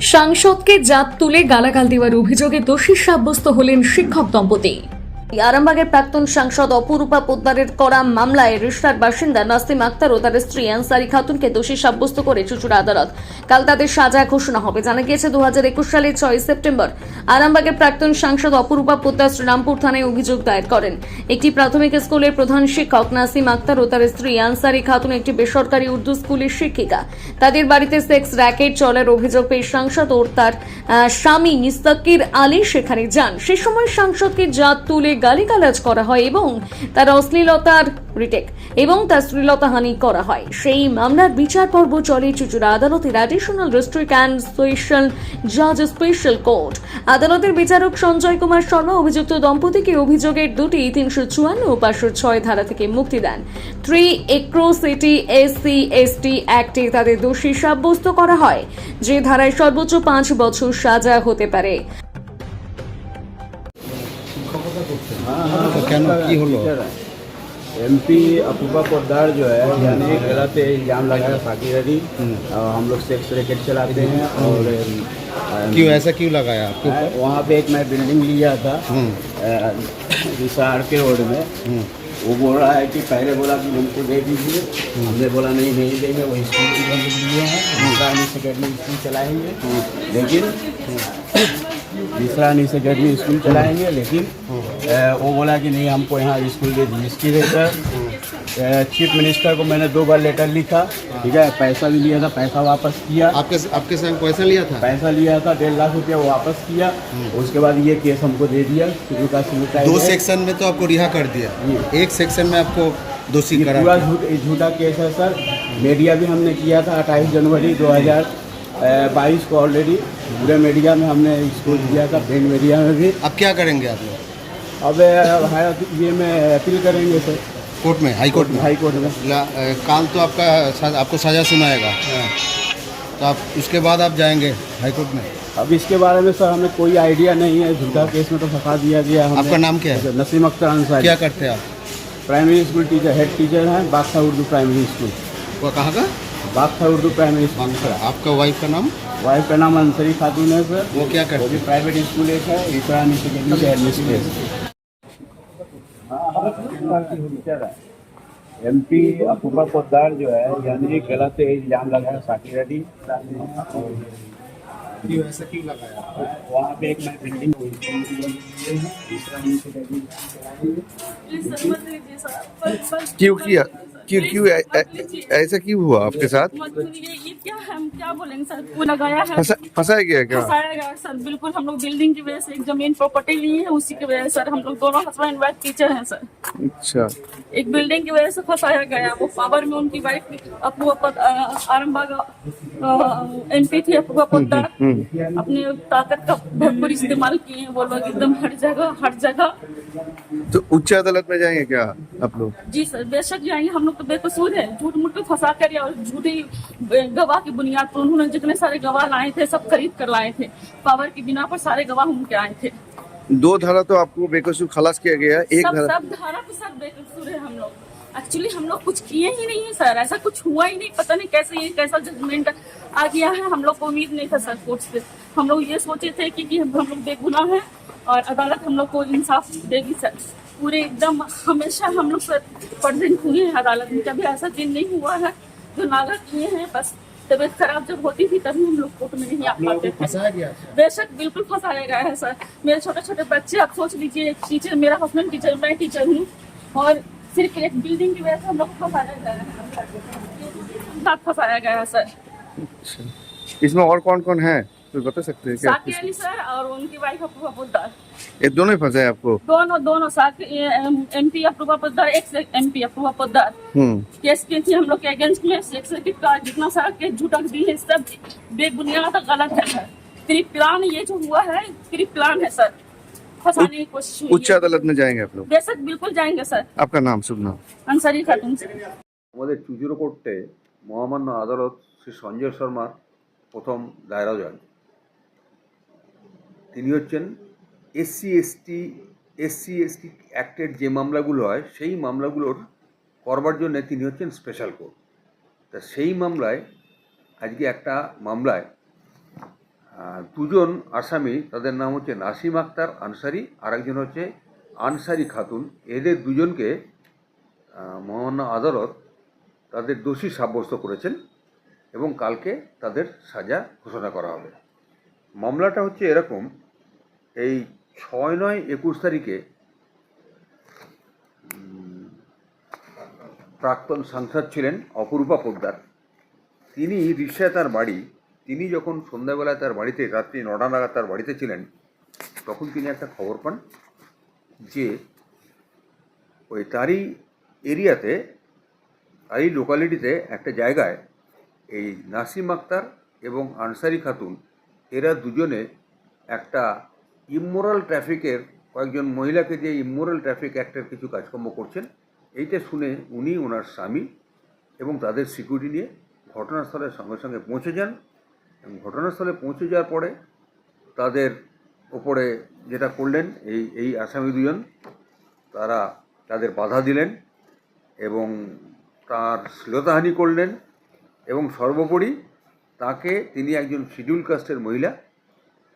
সাংসদকে জাত তুলে গালাগাল দেওয়ার অভিযোগে দোষী সাব্যস্ত হলেন শিক্ষক দম্পতি। আরামবাগের প্রাক্তন সাংসদ অপরূপা পোদ্দারের করা মামলায় রিষ্টার বাসিন্দা নাসিম আক্তার ও তার স্ত্রী আনসারি খাতুনকে দোষী সাব্যস্ত করে চুচুড়া আদালত। কাল তাদের সাজা ঘোষণা হবে। জানা গিয়েছে দু হাজার একুশ সালের ছয় সেপ্টেম্বর আরামবাগের প্রাক্তন সাংসদ অপরূপা পোদ্দার শ্রীরামপুর থানায় অভিযোগ দায়ের করেন। একটি প্রাথমিক স্কুলের প্রধান শিক্ষক নাসিম আক্তার ও তার স্ত্রী আনসারি খাতুন একটি বেসরকারি উর্দু স্কুলের শিক্ষিকা। তাদের বাড়িতে সেক্স, র্যাকেট চলার অভিযোগ পেয়ে সাংসদ ও তার স্বামী মিস্তাকির আলী সেখানে যান। সে সময় সাংসদকে জাত তুলে গালিগালাজ করা হয় এবং তার অশ্লীলতার রিটেক এবং তার শ্লীলতাহানি করা হয়। সেই মামলার বিচার পর্ব চলে চুচুড়া আদালতের অ্যাডিশনাল ডিস্ট্রিক্ট অ্যান্ড স্পেশাল জাজ স্পেশাল কোর্ট আদালতের বিচারক সঞ্জয় কুমার শর্মা অভিযুক্ত দম্পতিকে অভিযোগের দুটি তিনশো চুয়ান্ন ও পাঁচশো ছয় ধারা থেকে মুক্তি দেন। থ্রি এক্রোসিটি এসসি এসটি অ্যাক্টে তাদের দোষী সাব্যস্ত করা হয়, যে ধারায় সর্বোচ্চ পাঁচ বছর সাজা হতে পারে। কেন কি হলো एमपी अपूबा पोदार जो है यानी गलत इल्जाम लगाया साकिर अली और हम लोग सेक्स रैकेट चलाते हैं और अम, क्यों ऐसा क्यों लगाया आपको अ, वहाँ पे एक मैं बिल्डिंग लिया था विशार के रोड में वो बोल रहा है कि पहले बोला कि हमको दे दीजिए हमने बोला नहीं नहीं देंगे वो स्कूल की बंद लिए हैं दूसरा सेकेंडरी स्कूल चलाएंगे लेकिन दूसरा सेकेंडरी स्कूल चलाएंगे लेकिन अ, वो बोला कि नहीं हमको यहाँ स्कूल दे दीजिए। इसकी लेकर चीफ मिनिस्टर को मैंने दो बार लेटर लिखा ठीक है पैसा भी लिया था पैसा वापस किया। आपके आपके संग पैसा लिया था? पैसा लिया था डेढ़ लाख रुपया वो वापस किया। उसके बाद ये केस हमको दे दिया दो सेक्शन में तो आपको रिहा कर दिया। एक सेक्शन में आपको दोषी करा पूरा झूठ झूठा केस है सर। मीडिया भी हमने किया था अट्ठाईस जनवरी 2022 को ऑलरेडी पूरे मीडिया में हमने इसको दिया था प्रिंट मीडिया में भी। अब क्या करेंगे आप लोग? अब है ये में अपील करेंगे सर कोर्ट में हाई कोर्ट में? हाई कोर्ट में। काल तो आपका आपको सजा सुनाएगा। तो आप उसके बाद आप जाएँगे हाई कोर्ट में? अब इसके बारे में सर हमें कोई आइडिया नहीं है। झूठा केस में तो फंसा दिया गया हमने। आपका नाम क्या है? नसीम अख्तर अंसारी। क्या करते हैं आप? Primary school teacher head teacher हैं बादशाह उर्दू प्राइमरी स्कूल वो कहाँ का? Badshah Urdu primary school sir आपका वाइफ का नाम? वाइफ का नाम अंसरी खातून है सर वो क्या करते भी प्राइवेट स्कूल एक है एम पी अपूर्वा पोदार जो है यानी गलत इल्ज़ाम लगाया साकी रेड्डी। वहाँ पे एक मैं बिल्डिंग हुई तीसरा क्यों किया? क्यों क्यों ऐसा क्यों हुआ आपके साथ? क्या हम क्या बोलेंगे सर वो लगाया है। फंसा फंसाया गया क्या? फंसाया गया सर बिल्कुल। हम लोग बिल्डिंग की वजह से एक ज़मीन प्रॉपर्टी लिए हैं उसी की वजह से सर हम लोग दोनों हस्बैंड वाइफ टीचर हैं सर अच्छा। एक बिल्डिंग की वजह से फंसाया गया वो पावर में उनकी wife Apu Arambagh M P थी अपू अपने ताकत का भरपूर इस्तेमाल किए वो लोग एकदम हर जगह हर जगह। तो उच्च अदालत में जाएँगे क्या आप लोग? जी सर बेशक जाएँगे। हम लोग तो बेकसूर है। झूठ मूठ पे फंसा कर या झूठी गवाह की बुनियाद पर उन्होंने जितने सारे गवाह लाए थे सब खरीद कर लाए थे। पावर की बिना पर सारे गवाह उनके आए थे। दो धारा तो आपको बेकसूर खलास किया गया एक सब धारा सब धारा पे सब बेकसूर है हम लोग। एक्चुअली हम लोग कुछ किए ही नहीं है सर। ऐसा कुछ हुआ ही नहीं। पता नहीं कैसे ये कैसा जजमेंट आ गया है। हम लोग को उम्मीद नहीं था सर कोर्ट से। हम लोग ये सोचे थे कि, कि हम लोग बेगुनाह हैं और अदालत हम लोग को इंसाफ देगी सर। पूरे एकदम हमेशा हम लोग प्रेजेंट हुए हैं अदालत में कभी ऐसा दिन नहीं हुआ है जो नागा किए हैं बस तबीयत खराब जब होती थी तभी हम लोग कोर्ट में नहीं आ पाते थे। बेशक बिल्कुल फंसाया गया है सर। मेरे छोटे छोटे बच्चे आप सोच लीजिए एक टीचर मेरा हस्बैंड टीचर मैं टीचर हूँ और सिर्फ़ एक बिल्डिंग की वजह से हम लोग फंसाया गया है। फंसाया गया है सर। इसमें और कौन कौन है? कुछ बता सकते हैं क्या अली सर और उनकी वाइफ अपूर्वा पुद्दार ये दोनों ही फंसे आपको? दोनों दोनों साथ एम पी अपूर्वा पुद्दार एक M P Apurva Poddar case के थी हम लोग के अगेंस्ट में शेख सर्किट का जितना सारा केस झूठा दी है सब बेबुनियाद गलत है सर। करीब प्लान ये जो हुआ है करीब प्लान है सर। फंसाने की कोशिश उच्च अदालत में जाएँगे आप लोग? बेशक बिल्कुल जाएँगे सर। आपका नाम शुभ नाम? अंसारी खातून আমাদের চুজুরো কোর্টে মহামান্য আদালত শ্রী সঞ্জয় শর্মার প্রথম দায়রা জয় তিনি হচ্ছেন এসসি, এসটি এসসি, এসটি অ্যাক্টের যে মামলাগুলো হয়, সেই মামলাগুলোর করবার জন্য তিনি হচ্ছেন স্পেশাল কোর্ট। তা সেই মামলায়, আজকে একটা মামলায় দুজন আসামি, তাদের নাম হচ্ছে নাসিম আক্তার আনসারি আর একজন হচ্ছে আনসারি খাতুন। এদের দুজনকে মহামান্য আদালত তাদের দোষী সাব্যস্ত করেছেন এবং কালকে তাদের সাজা ঘোষণা করা হবে। মামলাটা হচ্ছে এরকম এই ছয় নয় একুশ তারিখে প্রাক্তন সাংসদ ছিলেন অপরূপা পোদ্দার। তিনি রিক্সায় তার বাড়ি, তিনি যখন সন্ধ্যাবেলায় তার বাড়িতে, রাত্রি নটা নাগাদ তার বাড়িতে ছিলেন, তখন তিনি একটা খবর পান যে, ওই তারই এরিয়াতে, তারই লোকালিটিতে একটা জায়গায় এই নাসিম আক্তার এবং আনসারি খাতুন, এরা দুজনে একটা ইমোরাল ট্রাফিকের কয়েকজন মহিলাকে দিয়ে ইমোরাল ট্রাফিক অ্যাক্টের কিছু কাজকর্ম করছেন। এইটা শুনে উনি ওনার স্বামী এবং তাদের সিকিউরিটি নিয়ে ঘটনাস্থলের সঙ্গে সঙ্গে পৌঁছে যান এবং ঘটনাস্থলে পৌঁছে যাওয়ার পরে তাদের ওপরে যেটা করলেন, এই এই আসামি দুজন, তারা তাদের বাধা দিলেন এবং তার শ্লীলতাহানি করলেন এবং সর্বোপরি তাকে, তিনি একজন শিডিউল কাস্টের মহিলা,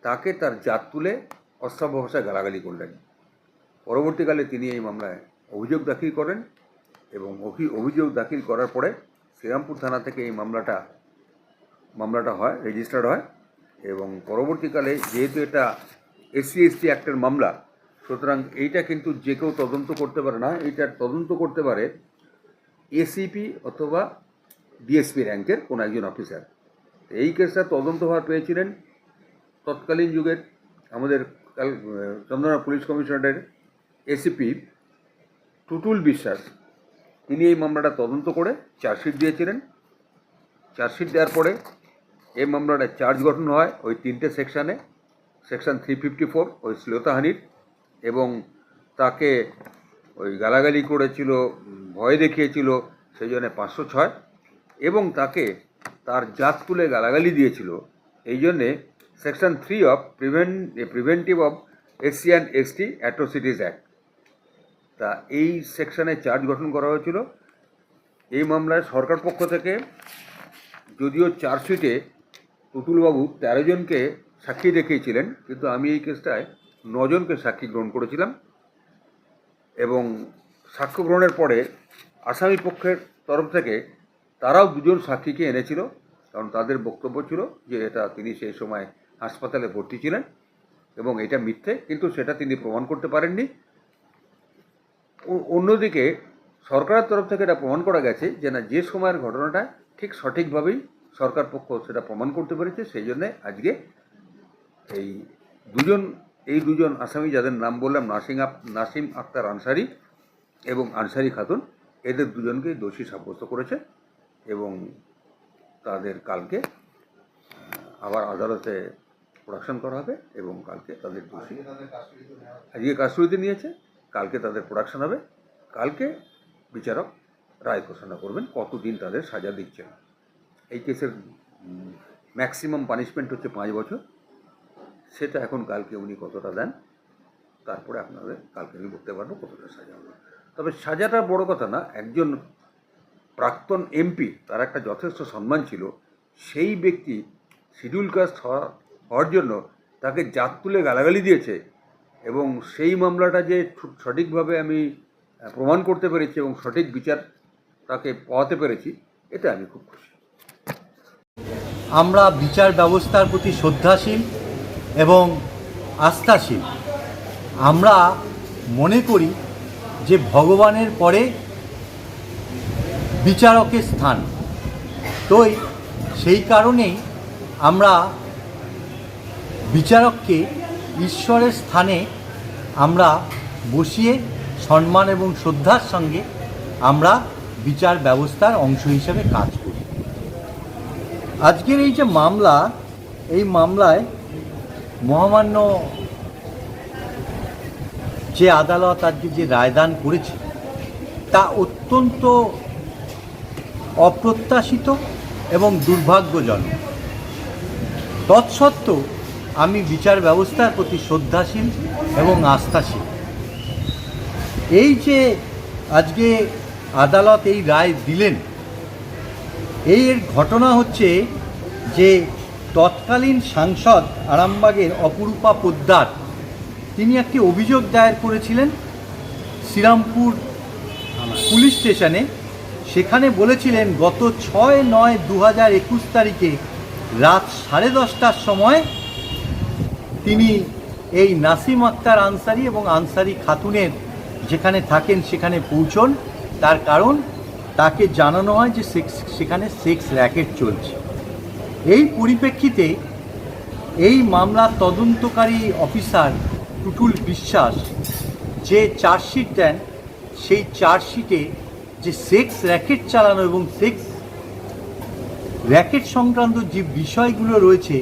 তাকে তার জাত তুলে অশ্রাব্য ভাষায় গালাগালি করলেন। পরবর্তীকালে তিনি এই মামলায় অভিযোগ দাখিল করেন এবং অভি- অভিযোগ দাখিল করার পরে শ্রীরামপুর থানা থেকে এই মামলাটা মামলাটা হয়, রেজিস্টার্ড হয় এবং পরবর্তীকালে যেহেতু এটা এসসি এসটি অ্যাক্টের মামলা, সুতরাং এইটা কিন্তু যে কেউ তদন্ত করতে পারে না, এইটার তদন্ত করতে পারে এসিপি অথবা ডিএসপি র্যাঙ্কের কোনো একজন অফিসার। এই কেসটা তদন্ত হওয়ার পেয়েছিলেন তৎকালীন যুগের আমাদের কাল- চন্দ্রনা পুলিশ কমিশনারের এসিপি টুটুল বিশ্বাস, তিনি এই মামলাটা তদন্ত করে চার্জশিট দিয়েছিলেন। চার্জশিট দেওয়ার পরে এই মামলাটা চার্জ গঠন হয় ওই তিনটে সেকশানে, সেকশন থ্রি ফিফটি ফোর ওই শ্লোতাহানির এবং তাকে ওই গালাগালি করেছিল, ভয় দেখিয়েছিল, সেই জন্য পাঁচশো ছয় এবং তাকে তার জাত তুলে গালাগালি দিয়েছিল। এই জন্যে section three of prevent preventive of SC and ST atrocities act তা এই সেকশনে চার্জ গঠন করা হয়েছিল। এই মামলায় সরকার পক্ষ থেকে যদিও চার্জশিটে টুটুলবাবু তেরো জনকে সাক্ষী দেখিয়েছিলেন, কিন্তু আমি এই কেসটায় নজনকে সাক্ষী গ্রহণ করেছিলাম এবং সাক্ষ্য গ্রহণের পরে আসামি পক্ষের তরফ থেকে তারাও দুজন সাক্ষীকে এনেছিল, কারণ তাদের বক্তব্য ছিল যে এটা তিনি সেই সময় হাসপাতালে ভর্তি ছিলেন এবং এটা মিথ্যে, কিন্তু সেটা তিনি প্রমাণ করতে পারেননি। অন্যদিকে সরকারের তরফ থেকে এটা প্রমাণ করা গেছে যে না, যে সময়ের ঘটনাটা ঠিক সঠিকভাবেই সরকার পক্ষ সেটা প্রমাণ করতে পেরেছে, সেই জন্যে আজকে এই দুজন এই দুজন আসামি যাদের নাম বললাম, নাসিম নাসিম আক্তার আনসারি এবং আনসারি খাতুন, এদের দুজনকেই দোষী সাব্যস্ত করেছে এবং তাদের কালকে আবার আদালতে প্রোডাকশন করা হবে এবং কালকে তাদের দোষী আজকে কাস্টডিতে নিয়েছে কালকে তাদের প্রোডাকশন হবে কালকে বিচারক রায় ঘোষণা করবেন কতদিন তাদের সাজা দিচ্ছেন। এই কেসের ম্যাক্সিমাম পানিশমেন্ট হচ্ছে পাঁচ বছর। সেটা এখন কালকে উনি কতটা দেন তারপরে আপনাদের কালকে আমি বলতে পারব কতটা সাজা হবে। তবে সাজাটা বড় কথা না একজন প্রাক্তন এমপি তার একটা যথেষ্ট সম্মান ছিল সেই ব্যক্তি শিডিউল কাস্ট হওয়া হওয়ার জন্য তাকে জাত তুলে গালাগালি দিয়েছে এবং সেই মামলাটা যে সঠিকভাবে আমি প্রমাণ করতে পেরেছি এবং সঠিক বিচার তাকে পাওয়াতে পেরেছি এটা আমি খুব খুশি। আমরা বিচার ব্যবস্থার প্রতি শ্রদ্ধাশীল এবং আস্থাশীল। আমরা মনে করি যে ভগবানের পরে বিচারকের স্থান। তো সেই কারণেই আমরা বিচারককে ঈশ্বরের স্থানে আমরা বসিয়ে সম্মান এবং শ্রদ্ধার সঙ্গে আমরা বিচার ব্যবস্থার অংশ হিসেবে কাজ করি। আজকের এই যে মামলা, এই মামলায় মহামান্য যে আদালত আজকে যে রায়দান করেছে, তা অত্যন্ত অপ্রত্যাশিত এবং দুর্ভাগ্যজনক। তৎসত্ত্বেও আমি বিচার ব্যবস্থার প্রতি শ্রদ্ধাশীল এবং আস্থাশীল। এই যে আজকে আদালত এই রায় দিলেন, এই ঘটনা হচ্ছে যে তৎকালীন সাংসদ আরামবাগের অপরূপা পোদ্দার, তিনি একটি অভিযোগ দায়ের করেছিলেন শ্রীরামপুর পুলিশ স্টেশনে। সেখানে বলেছিলেন, গত ছয় নয় দু হাজার একুশ তারিখে রাত সাড়ে দশটার সময় তিনি এই নাসিম আক্তার আনসারি এবং আনসারি খাতুনের যেখানে থাকেন, সেখানে পৌঁছন। তার কারণ, তাকে জানানো হয় যে সেক্স সেখানে সেক্স র্যাকেট চলছে। এই পরিপ্রেক্ষিতে এই মামলার তদন্তকারী অফিসার টুটুল বিশ্বাস যে চার্জশিট দেন, সেই চার্জশিটে যে সেক্স র্যাকেট চালানো এবং সেক্স র্যাকেট সংক্রান্ত যে বিষয়গুলো রয়েছে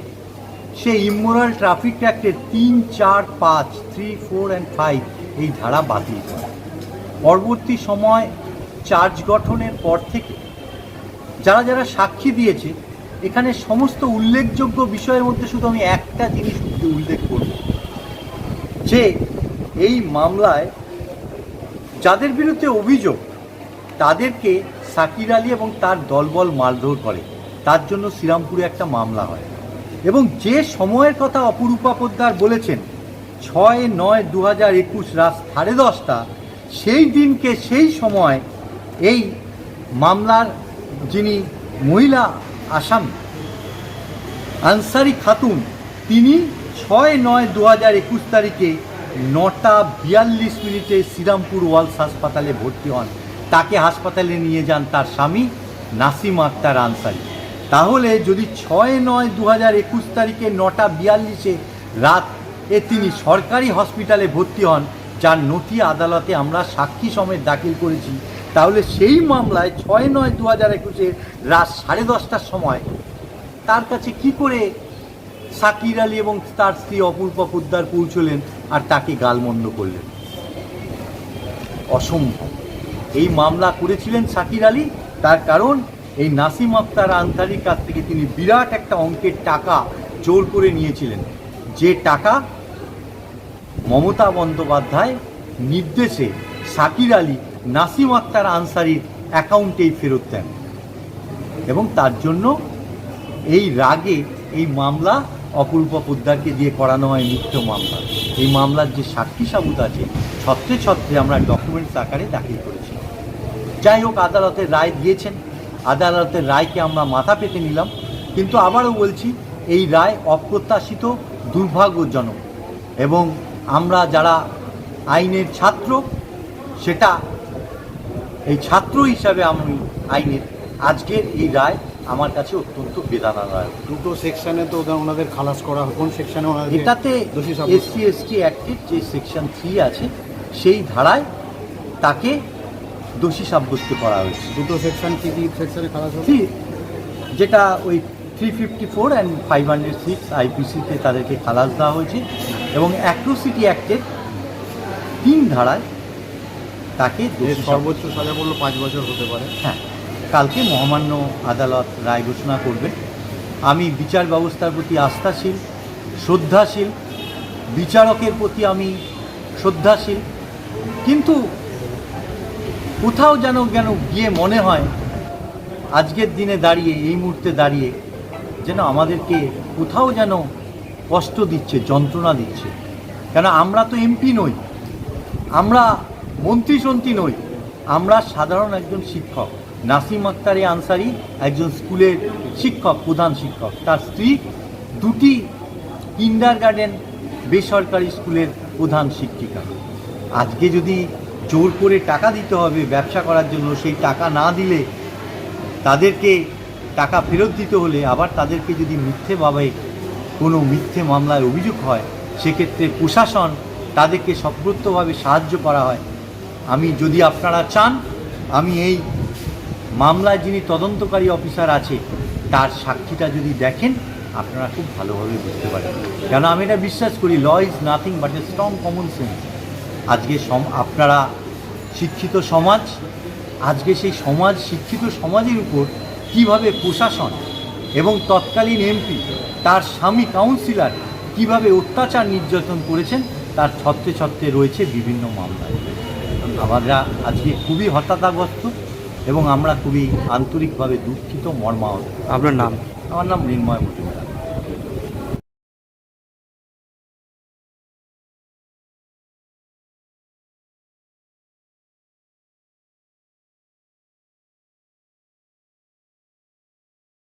সে ইমোরাল ট্রাফিক অ্যাক্টের তিন, চার, পাঁচ থ্রি ফোর অ্যান্ড ফাইভ এই ধারা বাতিল করে। পরবর্তী সময় চার্জ গঠনের পর থেকে যারা যারা সাক্ষী দিয়েছে, এখানে সমস্ত উল্লেখযোগ্য বিষয়ের মধ্যে শুধু আমি একটা জিনিস উল্লেখ করব। যে এই মামলায় যাদের বিরুদ্ধে অভিযোগ, তাদেরকে সাকির আলী এবং তার দলবল মারধর করে। তার জন্য শ্রীরামপুরে একটা মামলা হয়। এবং যে সময়ের কথা অপরূপা পোদ্দার বলেছেন, ছয় নয় দু হাজার একুশ রাত সাড়ে দশটা, সেই দিনকে সেই সময় এই মামলার যিনি মহিলা আসামি, আনসারি খাতুন, তিনি ছয় নয় দু হাজার একুশ তারিখে নটা বিয়াল্লিশ মিনিটে শ্রীরামপুর ওয়ালস হাসপাতালে ভর্তি হন। তাকে হাসপাতালে নিয়ে যান তার স্বামী নাসিম আক্তার আনসারি। তাহলে যদি ছয় নয় দু হাজার একুশ তারিখে নটা বিয়াল্লিশে রাত এ তিনি সরকারি হসপিটালে ভর্তি হন, যার নথি আদালতে আমরা সাক্ষী সমেত দাখিল করেছি, তাহলে সেই মামলায় ছয় নয় দু হাজার একুশে রাত সাড়ে দশটার সময় তার কাছে কি করে সাকির আলী এবং তার স্ত্রী অপূর্বা পোদ্দার পৌঁছলেন আর তাকে গালমন্দ করলেন? অসম্ভব। এই মামলা করেছিলেন সাকির আলী, তার কারণ এই নাসিম আক্তার আনসারির কাছ থেকে তিনি বিরাট একটা অঙ্কের টাকা জোর করে নিয়েছিলেন। যে টাকা মমতা বন্দ্যোপাধ্যায় নির্দেশে সাকির আলী নাসিম আক্তার আনসারির অ্যাকাউন্টেই ফেরত দেন। এবং তার জন্য এই রাগে এই মামলা অপরূপা পোদ্দারকে দিয়ে করানো হয় মিথ্য মামলা। এই মামলার যে সাক্ষী সাবুত আছে, ছত্রে ছত্রে আমরা ডকুমেন্টস আকারে দাখিল করেছি। যাই হোক, আদালতের রায় দিয়েছেন। আদালতের রায়কে আমরা মাথা পেতে নিলাম কিন্তু আবারও বলছি এই রায় অপ্রত্যাশিত দুর্ভাগ্যজনক। এবং আমরা যারা আইনের ছাত্র সেটা এই ছাত্র হিসাবে আমি আইনের আজকের এই রায় আমার কাছে অত্যন্ত বেদনাদায়ক। দুটো সেকশনে তো ওনাদের খালাস করা কোন সেকশনে এটাতে এসসি এসটি অ্যাক্টের যে সেকশন থ্রি আছে সেই ধারায় তাকে দোষী সাব্যস্ত করা হয়েছে। দুটো সেকশন কি কি সেকশনে খালাস থ্রি যেটা ওই three fifty four and five hundred six আইপিসিতে তাদেরকে খালাস দেওয়া হয়েছে এবং অ্যাক্রোসিটি অ্যাক্টের তিন ধারায় তাকে সর্বোচ্চ সাজা বলল পাঁচ বছর হতে পারে। হ্যাঁ কালকে মহামান্য আদালত রায় ঘোষণা করবে আমি বিচার ব্যবস্থার প্রতি আস্থাশীল শ্রদ্ধাশীল বিচারকের প্রতি আমি শ্রদ্ধাশীল। কিন্তু কোথাও যেন যেন গিয়ে মনে হয়, আজকের দিনে দাঁড়িয়ে, এই মুহূর্তে দাঁড়িয়ে যেন আমাদেরকে কোথাও যেন কষ্ট দিচ্ছে, যন্ত্রণা দিচ্ছে। কেন আমরা তো এমপি নই, আমরা মন্ত্রী সন্ত্রী নই, আমরা সাধারণ একজন শিক্ষক। নাসিম আক্তারি আনসারি, একজন স্কুলের শিক্ষক, প্রধান শিক্ষক। তার স্ত্রী দুটি কিন্ডার গার্ডেন বেসরকারি স্কুলের প্রধান শিক্ষিকা। আজকে যদি জোর করে টাকা দিতে হবে ব্যবসা করার জন্য। সেই টাকা না দিলে তাদেরকে টাকা ফেরত দিতে হলে আবার তাদেরকে যদি মিথ্যেভাবে কোনো মিথ্যে মামলায় অভিযোগ হয়, সেক্ষেত্রে প্রশাসন তাদেরকে সপ্রত্যভাবে সাহায্য করা হয়। আমি যদি আপনারা চান, আমি এই মামলায় যিনি তদন্তকারী অফিসার আছে, তার সাক্ষীটা যদি দেখেন, আপনারা খুব ভালোভাবে বুঝতে পারেন কেন আমি এটা বিশ্বাস করি law is nothing but a strong common sense আজকে সম আপনারা শিক্ষিত সমাজ আজকে সেই সমাজ শিক্ষিত সমাজের উপর কীভাবে প্রশাসন এবং তৎকালীন এমপি তার স্বামী কাউন্সিলর কীভাবে অত্যাচার নির্যাতন করেছেন তার ছত্রে ছত্রে রয়েছে বিভিন্ন মামলায়। আমরা আজকে খুবই হতাশাগ্রস্ত এবং আমরা খুবই আন্তরিকভাবে দুঃখিত মর্মাহত। আপনার নাম? আমার নাম মৃন্ময় মজুমদার।